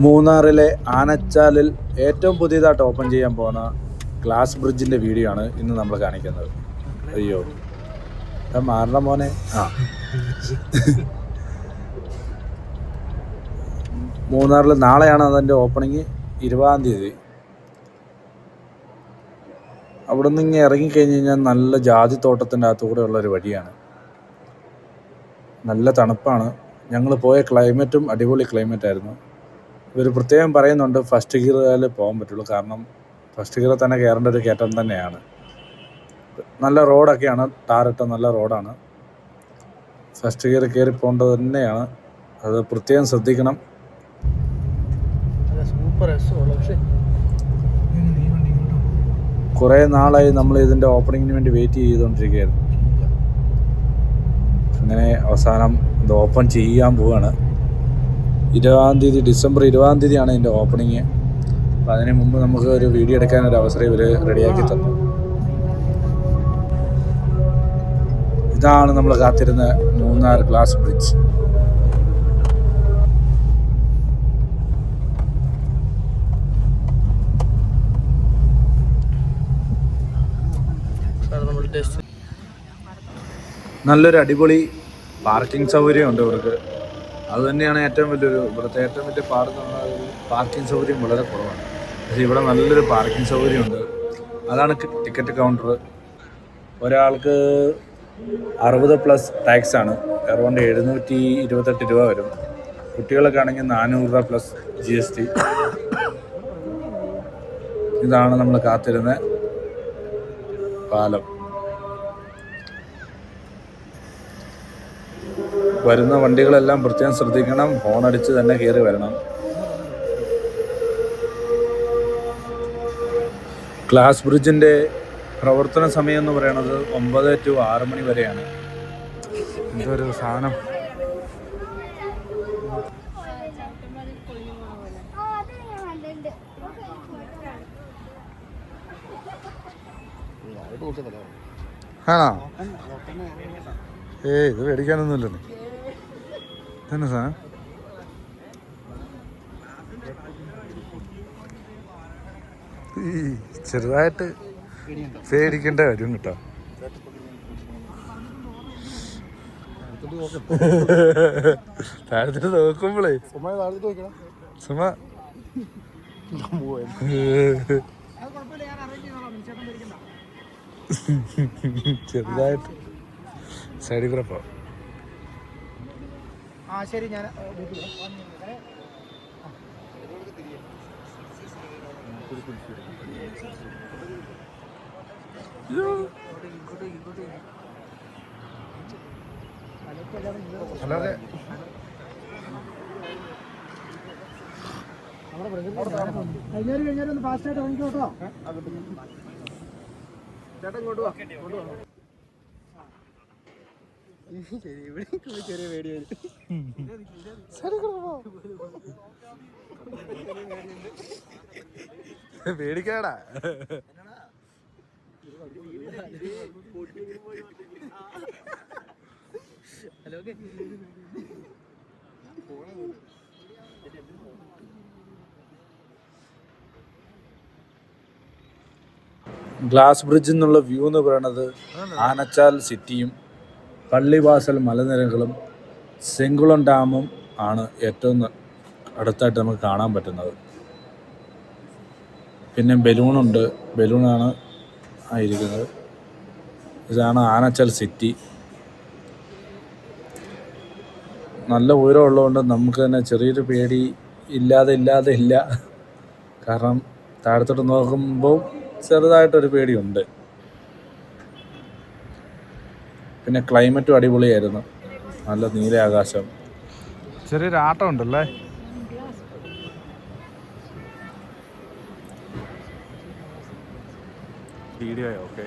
മൂന്നാറിലെ ആനച്ചാലിൽ ഏറ്റവും പുതിയതായിട്ട് ഓപ്പൺ ചെയ്യാൻ പോകുന്ന ഗ്ലാസ് ബ്രിഡ്ജിന്റെ വീഡിയോ ആണ് ഇന്ന് നമ്മൾ കാണിക്കുന്നത്. അയ്യോ. മാറണം മോനെ. ആ. മൂന്നാറിൽ നാളെയാണ് അതിന്റെ ഓപ്പണിങ് ഇരുപതാം തീയതി. അവിടെ നിന്ന് ഇങ്ങനെ ഇറങ്ങിക്കഴിഞ്ഞ് കഴിഞ്ഞാൽ നല്ല ജാതി തോട്ടത്തിന്റെ അകത്തുകൂടെ ഉള്ള ഒരു വഴിയാണ്. നല്ല തണുപ്പാണ്. ഞങ്ങൾ പോയ ക്ലൈമറ്റും അടിപൊളി ക്ലൈമറ്റ് ആയിരുന്നു. ഇവർ പ്രത്യേകം പറയുന്നുണ്ട് ഫസ്റ്റ് ഗിയറിൽ പോകാൻ പറ്റുള്ളൂ. കാരണം ഫസ്റ്റ് ഗിയറിൽ തന്നെ കയറേണ്ട ഒരു കയറ്റം തന്നെയാണ്. നല്ല റോഡൊക്കെയാണ് ടാറിട്ട നല്ല റോഡാണ് ഫസ്റ്റ് ഗിയർ കയറി പോകേണ്ടത് തന്നെയാണ്. അത് പ്രത്യേകം ശ്രദ്ധിക്കണം. കുറേ നാളായി നമ്മൾ ഇതിന്റെ ഓപ്പണിങ്ങിന് വേണ്ടി വെയിറ്റ് ചെയ്തുകൊണ്ടിരിക്കുകയായിരുന്നു. അങ്ങനെ അവസാനം ഇത് ഓപ്പൺ ചെയ്യാൻ പോവാണ്. ഇരുപതാം തീയതി ഡിസംബർ ഇരുപതാം തീയതിയാണ് ഇതിന്റെ ഓപ്പണിങ്. അപ്പോൾ അതിന് മുമ്പ് നമുക്ക് ഒരു വീഡിയോ എടുക്കാൻ ഒരു അവസരം ഇവർ റെഡിയാക്കി തന്നു. ഇതാണ് നമ്മൾ കാത്തിരുന്ന മൂന്നാർ ഗ്ലാസ് ബ്രിഡ്ജ്. നല്ലൊരു അടിപൊളി പാർക്കിംഗ് സൗകര്യമുണ്ട് ഇവർക്ക്. അത് തന്നെയാണ് ഏറ്റവും വലിയൊരു ഇവിടുത്തെ ഏറ്റവും വലിയ പാർക്ക് പാർക്കിംഗ് സൗകര്യം വളരെ കുറവാണ്. പക്ഷേ ഇവിടെ നല്ലൊരു പാർക്കിംഗ് സൗകര്യമുണ്ട്. അതാണ് ടിക്കറ്റ് കൗണ്ടർ ഒരാൾക്ക് അറുപത് പ്ലസ് ടാക്സ് ആണ്. അറൗണ്ട് എഴുന്നൂറ്റി ഇരുപത്തെട്ട് രൂപ വരും. കുട്ടികളൊക്കെ ആണെങ്കിൽ നാനൂറ് രൂപ പ്ലസ് ജി എസ് ടി ഇതാണ് നമ്മൾ കാത്തിരുന്ന പാലം. വരുന്ന വണ്ടികളെല്ലാം പ്രത്യേകം ശ്രദ്ധിക്കണം. ഹോൺ അടിച്ച് തന്നെ കയറി വരണം. ഗ്ലാസ് ബ്രിഡ്ജിന്റെ പ്രവർത്തന സമയം എന്ന് പറയുന്നത് ഒമ്പത് ടു ആറ് മണി വരെയാണ്. എന്തൊരു സാധനം. ആണോ? ഏയ് ഇത് മേടിക്കാനൊന്നുമില്ലെന്ന് തന്നെ സാധനം? ഈ ചെറുതായിട്ട് പേടിക്കേണ്ട കാര്യം കേട്ടോ. താഴത്തിട്ട് നോക്കുമ്പോളേ. സുമ. ചെറുതായിട്ട്. സൈഡിൽ കൂടെ പോവാം ആ ശരി ഞാൻ ഒന്ന് ചേട്ടൻ ഇങ്ങോട്ട് വാ ഇങ്ങോട്ട് വാ ശരി ഇവിടെ ചെറിയ പേടി വരും പേടിക്കാടാ. ഹലോ ഗ്ലാസ് ബ്രിഡ്ജ് എന്നുള്ള വ്യൂ എന്ന് പറയുന്നത് ആനച്ചാൽ സിറ്റിയും പള്ളിവാസൽ മലനിരകളും സെങ്കുളം ഡാമും ആണ് ഏറ്റവും അടുത്തായിട്ട് നമുക്ക് കാണാൻ പറ്റുന്നത്. പിന്നെ ബലൂണുണ്ട് ബലൂണാണ് ആയിരിക്കുന്നത്. ഇതാണ് ആനച്ചൽ സിറ്റി. നല്ല ഉയരം ഉള്ളതുകൊണ്ട് നമുക്ക് തന്നെ ചെറിയൊരു പേടി ഇല്ലാതെ ഇല്ലാതെ ഇല്ല. കാരണം താഴത്തോട്ട് നോക്കുമ്പോൾ ചെറുതായിട്ടൊരു പേടിയുണ്ട്. പിന്നെ ക്ലൈമറ്റും അടിപൊളിയായിരുന്നു. നല്ല നീല ആകാശം. ചെറിയൊരു ആട്ടം ഉണ്ടല്ലേ? Video okay